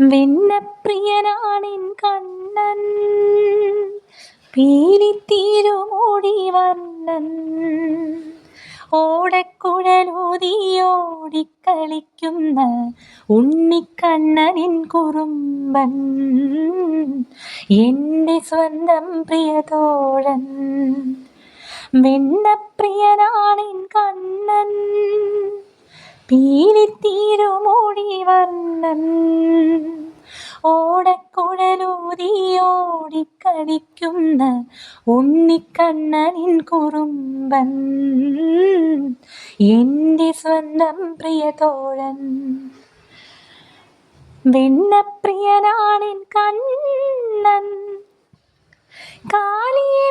വെണ്ണപ്രിയനാണിൻ കണ്ണൻ. പീലിത്തീരുമോടി വർണൻ ഓടക്കുഴലൂതിയോടിക്കളിക്കുന്ന ഉണ്ണിക്കണ്ണനിൻ കുറുമ്പൻ. എന്റെ സ്വന്തം പ്രിയതോഴൻ. വെണ്ണപ്രിയനാണിൻ കണ്ണൻ. പീലിത്തീരുമോടി വർണൻ ഓടക്കുഴലൂതിയോടിക്കളിക്കുന്ന ഉണ്ണിക്കണ്ണനിൻ കുറുമ്പൻ. എന്റെ സ്വന്തം പ്രിയതോഴൻ വെണ്ണപ്രിയനാണിൻ കണ്ണൻ. കാലിയെ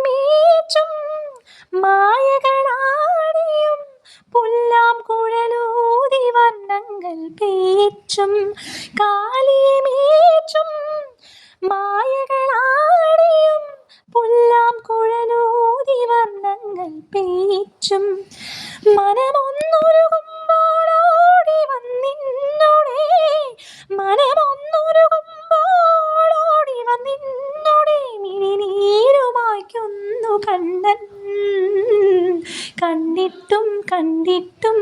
വർണങ്ങൾ പേച്ചും കാലിയെ മേച്ചും മായകളാടിയും പുല്ലാം കുഴലൂതി വർണങ്ങൾ പേച്ചും. മനമൊന്നൊരുകുമ്പോളോടി വന്നിന്നോടേ മനമൊന്നൊരുകുമ്പോളോടി വന്നിന്നോടേ മിഴിനീരുമായ്ക്കുന്നു കണ്ണൻ. കണ്ടിട്ടും കണ്ടിട്ടും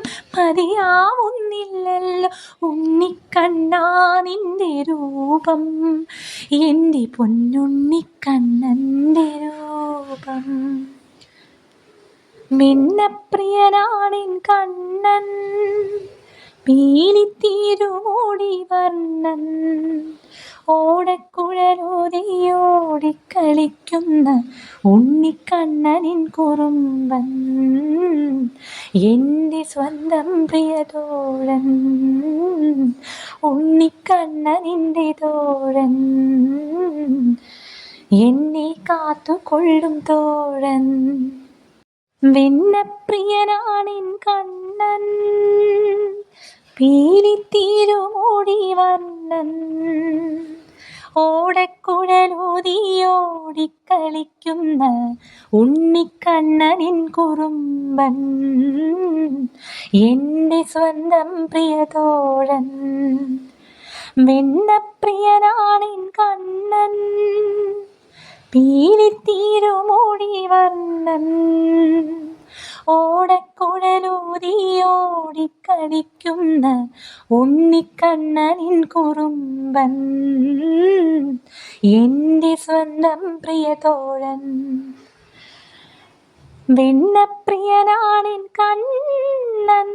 മതിയാവുന്നില്ലല്ലോ ഉണ്ണിക്കണ്ണാ നിന്റെ രൂപം. എന്റെ പൊന്നുണ്ണിക്കണ്ണന്റെ രൂപം. മിന്നപ്രിയനാണിൻ കണ്ണൻ പീലിത്തീരുമോടി വർണൻ. ഓടക്കുഴലൂതിയോടിക്കളിക്കുന്ന ഉണ്ണിക്കണ്ണനിൻ കുറുമ്പൻ. എന്റെ സ്വന്തം പ്രിയതോഴൻ ഉണ്ണിക്കണ്ണനിന്റെ തോഴൻ എന്നെ കാത്തുകൊള്ളും തോഴൻ. വെണ്ണപ്രിയനാണിൻ കണ്ണൻ പീലിത്തീരുമോടി വർണൻ. ഓടക്കുഴലൂതിയോടിക്കളിക്കുന്ന ഉണ്ണിക്കണ്ണനിൻ കുറുമ്പൻ എന്റെ സ്വന്തം പ്രിയതോഴൻ വെണ്ണപ്രിയനാണിൻ കണ്ണൻ പീലിത്തീരുമോടി വർണൻ ഓടക്കുഴലൂതിയോടിക്കളിക്കുന്ന ഉണ്ണിക്കണ്ണനിൻ കുറുമ്പൻ. എന്റെ സ്വന്തം പ്രിയ തോഴൻ വെണ്ണപ്രിയനാണിൻ കണ്ണൻ.